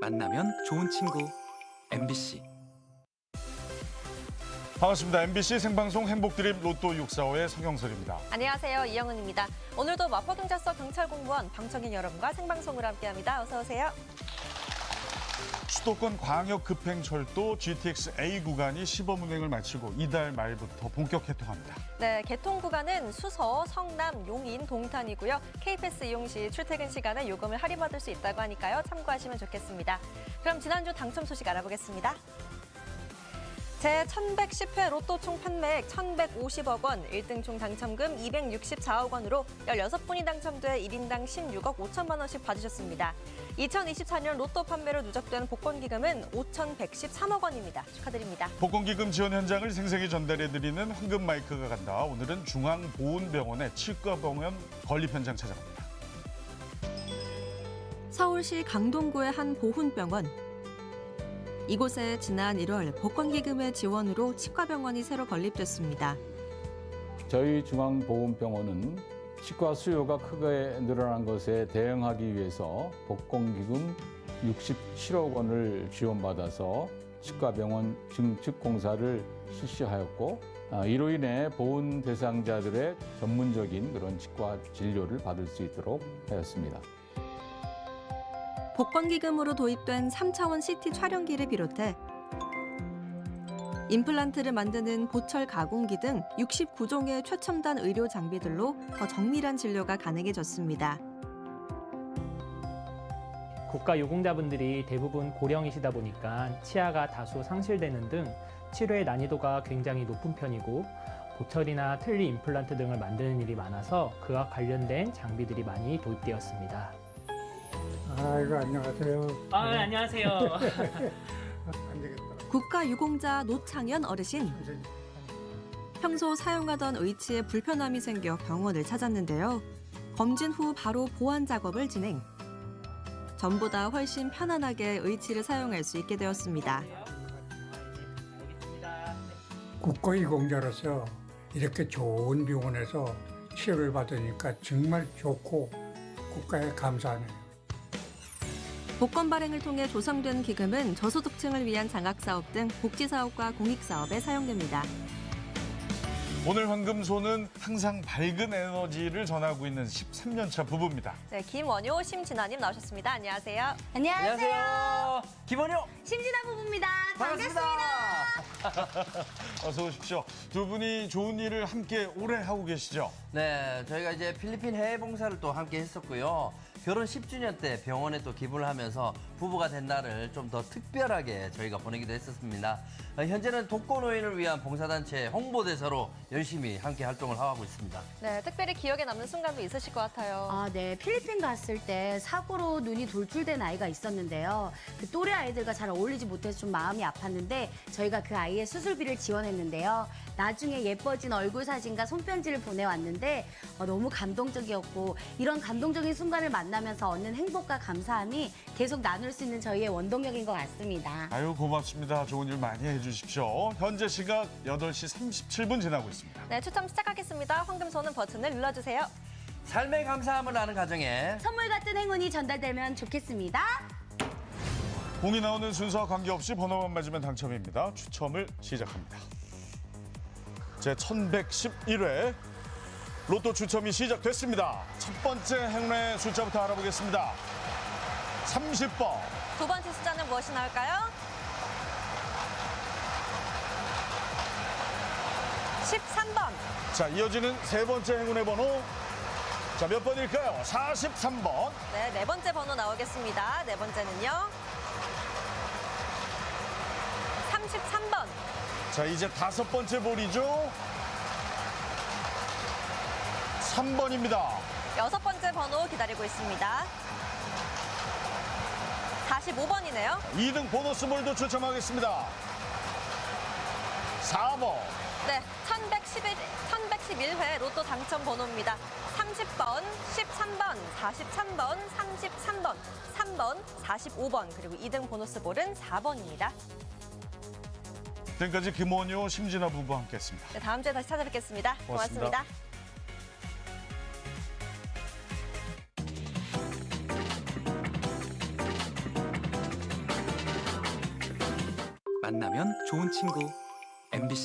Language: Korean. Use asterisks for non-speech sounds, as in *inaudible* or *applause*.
만나면 좋은 친구 MBC 반갑습니다. MBC 생방송 행복드림 로또 645의 성영설입니다. 안녕하세요. 이영은입니다. 오늘도 마포경찰서 경찰 공무원 방청객 여러분과 생방송으로 함께합니다. 어서 오세요. 수도권 광역 급행철도 GTX A 구간이 시범 운행을 마치고 이달 말부터 본격 개통합니다. 네, 개통 구간은 수서, 성남, 용인, 동탄이고요. K패스 이용 시 출퇴근 시간에 요금을 할인받을 수 있다고 하니까요. 참고하시면 좋겠습니다. 그럼 지난주 당첨 소식 알아보겠습니다. 제 1110회 로또 총 판매액 1150억 원, 1등 총 당첨금 264억 원으로 16분이 당첨돼 1인당 16억 5천만 원씩 받으셨습니다. 2024년 로또 판매로 누적된 복권기금은 5,113억 원입니다. 축하드립니다. 복권기금 지원 현장을 생생히 전달해드리는 황금 마이크가 간다. 오늘은 중앙보훈병원의 치과병원 건립 현장 찾아갑니다. 서울시 강동구의 한 보훈병원. 이곳에 지난 1월 복권기금의 지원으로 치과병원이 새로 건립됐습니다. 저희 중앙보훈병원은 치과 수요가 크게 늘어난 것에 대응하기 위해서 복권기금 67억 원을 지원받아서 치과병원 증축 공사를 실시하였고 아, 이로 인해 보훈 대상자들의 전문적인 그런 치과 진료를 받을 수 있도록 하였습니다. 복권기금으로 도입된 3차원 CT 촬영기를 비롯해 임플란트를 만드는 보철 가공기 등 69종의 최첨단 의료 장비들로 더 정밀한 진료가 가능해졌습니다. 국가 유공자분들이 대부분 고령이시다 보니까 치아가 다수 상실되는 등 치료의 난이도가 굉장히 높은 편이고 보철이나 틀니 임플란트 등을 만드는 일이 많아서 그와 관련된 장비들이 많이 도입되었습니다. 아이고 안녕하세요. 아, 안녕하세요. *laughs* 안 되겠다. 국가유공자 노창현 어르신. 선생님. 평소 사용하던 의치에 불편함이 생겨 병원을 찾았는데요. 검진 후 바로 보완 작업을 진행. 전보다 훨씬 편안하게 의치를 사용할 수 있게 되었습니다. 국가이공자로서 이렇게 좋은 병원에서 치료를 받으니까 정말 좋고 국가에 감사하네요. 복권 발행을 통해 조성된 기금은 저소득층을 위한 장학사업 등 복지사업과 공익사업에 사용됩니다. 오늘 황금소는 항상 밝은 에너지를 전하고 있는 13년차 부부입니다. 네, 김원효, 심진아님 나오셨습니다. 안녕하세요. 안녕하세요. 김원효 심진아 부부입니다. 반갑습니다. *laughs* 어서 오십시오. 두 분이 좋은 일을 함께 오래 하고 계시죠? 네, 저희가 이제 필리핀 해외 봉사를 또 함께 했었고요. 결혼 10주년 때 병원에 또 기부를 하면서 부부가 된 날을 좀 더 특별하게 저희가 보내기도 했었습니다. 어, 현재는 독거노인을 위한 봉사단체 홍보대사로 열심히 함께 활동을 하고 있습니다. 네, 특별히 기억에 남는 순간도 있으실 것 같아요. 아, 네. 필리핀 갔을 때 사고로 눈이 돌출된 아이가 있었는데요. 그 또래 아이들과 잘 어울리지 못해서 좀 마음이 아팠는데 저희가 그 아이 의 수술비를 지원했는데요. 나중에 예뻐진 얼굴 사진과 손편지를 보내왔는데 어, 너무 감동적이었고 이런 감동적인 순간을 만나면서 얻는 행복과 감사함이 계속 나눌 수 있는 저희의 원동력인 것 같습니다. 아유 고맙습니다. 좋은 일 많이 해주십시오. 현재 시각 8시 37분 지나고 있습니다. 네, 추첨 시작하겠습니다. 황금 소는 버튼을 눌러주세요. 삶의 감사함을 아는 가정에 선물 같은 행운이 전달되면 좋겠습니다. 공이 나오는 순서와 관계없이 번호만 맞으면 당첨입니다. 추첨을 시작합니다. 제 1111회 로또 추첨이 시작됐습니다. 첫 번째 행운의 숫자부터 알아보겠습니다. 30번, 두 번째 숫자는 무엇이 나올까요? 13번. 자 이어지는 세 번째 행운의 번호 자 몇 번일까요? 43번 네, 네 번째 번호 나오겠습니다. 네 번째는요. 자 이제 다섯 번째 볼이죠 3번입니다 여섯 번째 번호 기다리고 있습니다. 45번이네요. 2등 보너스 볼도 추첨하겠습니다 4번 네, 1111, 1111회 로또 당첨 번호입니다. 30번, 13번, 43번, 33번, 3번, 45번, 그리고 2등 보너스 볼은 4번입니다. 지금까지 김원효, 심진아 부부와 함께했습니다. 네, 다음 주에 다시 찾아뵙겠습니다 고맙습니다. 고맙습니다. MBC